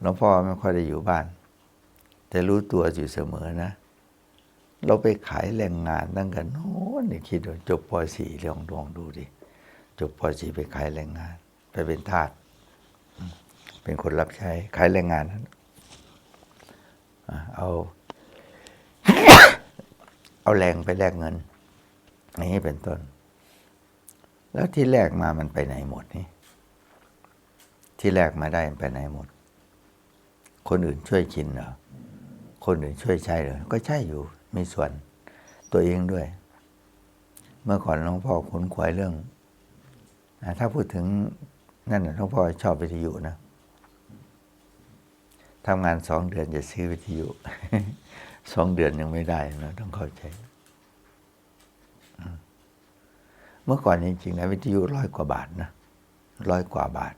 หลวงพ่อไม่ค่อยได้อยู่บ้าน แต่รู้ตัวอยู่เสมอนะ เราไปขายแรงงานตั้งกันโน้นนี่คิดดูจบป .4 ลองลองดูดิจบป .4 ไปขายแรงงาน ไปเป็นทาสเป็นคนรับใช้ขายแรงงานนั้นเอาเอาแรงไปแลกเงินอย่างนี้เป็นต้น แล้วที่แลกมามันไปไหนหมดนี่ที่แลกมาได้มันไปไหนหมด คนอื่นช่วยกินเหรอคนอื่นช่วยใช้เหรอก็ใช่อยู่มีส่วนตัวเองด้วย เมื่อก่อนหลวงพ่อขนขวายเรื่องถ้าพูดถึงนั่นน่ะหลวงพ่อชอบวิทยุนะทำงานสองเดือนจะซื้อวิทยุสองเดือนยังไม่ได้นะต้องเข้าใจ เมื่อก่อนจริงๆนะวิทยุร้อยกว่าบาทนะร้อยกว่าบาท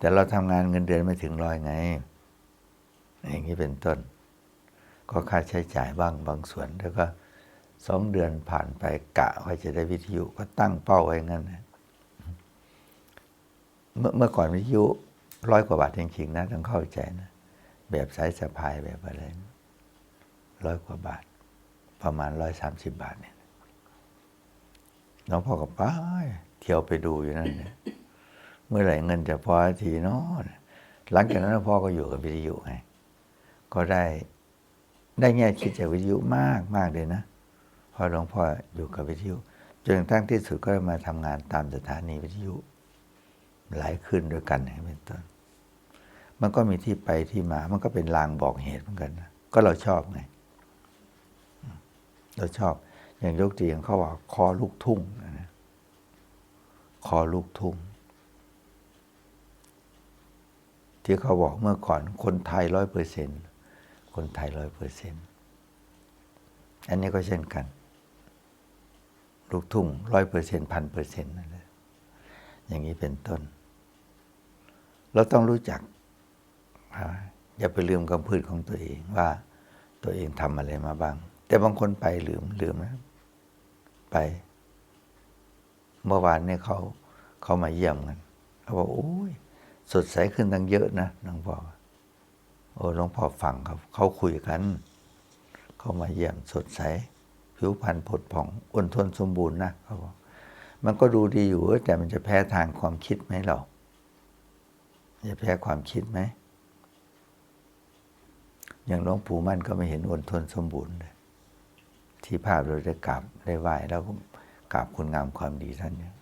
แต่เราทำงานเงินเดือนไม่ถึงร้อยไง อย่างนี้เป็นต้น ก็ค่าใช้จ่ายบ้างบางส่วน แล้วก็สองเดือนผ่านไปกะว่าจะได้วิทยุก็ตั้งเป้าไว้งั้นนะเมื่อเมื่อก่อนวิทยุร้อยกว่าบาทจริงๆนะต้องเข้าใจนะ แบบสายสะพายแบบอะไรร้อยกว่าบาท ประมาณร้อยสามสิบบาทเนี่ยน้องพ่อกับป้าเที่ยวไปดูอยู่นั่นเนี่ย เมื่อไหร่เงินจะพอทีเนาะหลังจากนั้นพ่อก็อยู่กับวิทยุไงก็ได้ได้แง่คิดจากวิทยุมากมากเลยนะพอหลวงพ่ออยู่กับวิทยุจนกระทั่งที่สุดก็มาทำงานตามสถานีวิทยุหลายคืนด้วยกันเป็นต้นมันก็มีที่ไปที่มา มันก็เป็นลางบอกเหตุเหมือนกันนะก็เราชอบไง เราชอบ อย่างยกตัวอย่างเขาว่าคอลูกทุ่งนะคอลูกทุ่ง ที่เขาบอกเมื่อก่อนคนไทยร้อยเปอร์เซ็นคนไทยร้อยเปอร์เซ็นอันนี้ก็เช่นกัน ลูกทุ่งร้อยเปอร์เซ็นพันเปอร์เซ็นต์นั่นแหละอย่างนี้เป็นต้น เราต้องรู้จัก อย่าไปลืมคำพูดของตัวเองว่าตัวเองทำอะไรมาบ้าง แต่บางคนไปลืมลืมนะไป เมื่อวานเนี่ยเขาเขามาเยี่ยมกัน เขาบอกโอ้ย สดใสขึ้นตั้งเยอะนะหลวงพ่อโอ้หลวงพ่อฟังเขาเขาคุยกัน เขามาเยี่ยมสดใส ผิวพรรณผดผ่องอ้นท้นสมบูรณ์นะเขาบอกมันก็ดูดีอยู่แต่มันจะแพ้ทางความคิดไหมเราจะแพ้ความคิดไหมอย่างหลวงปู่มั่นก็ไม่เห็นอ้นทนสมบูรณ์เลยที่ภาพเราได้กราบได้ไหว้แล้วก็กราบคุณงามความดีท่านเนี่ย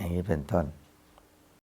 อย่างนี้เป็นต้น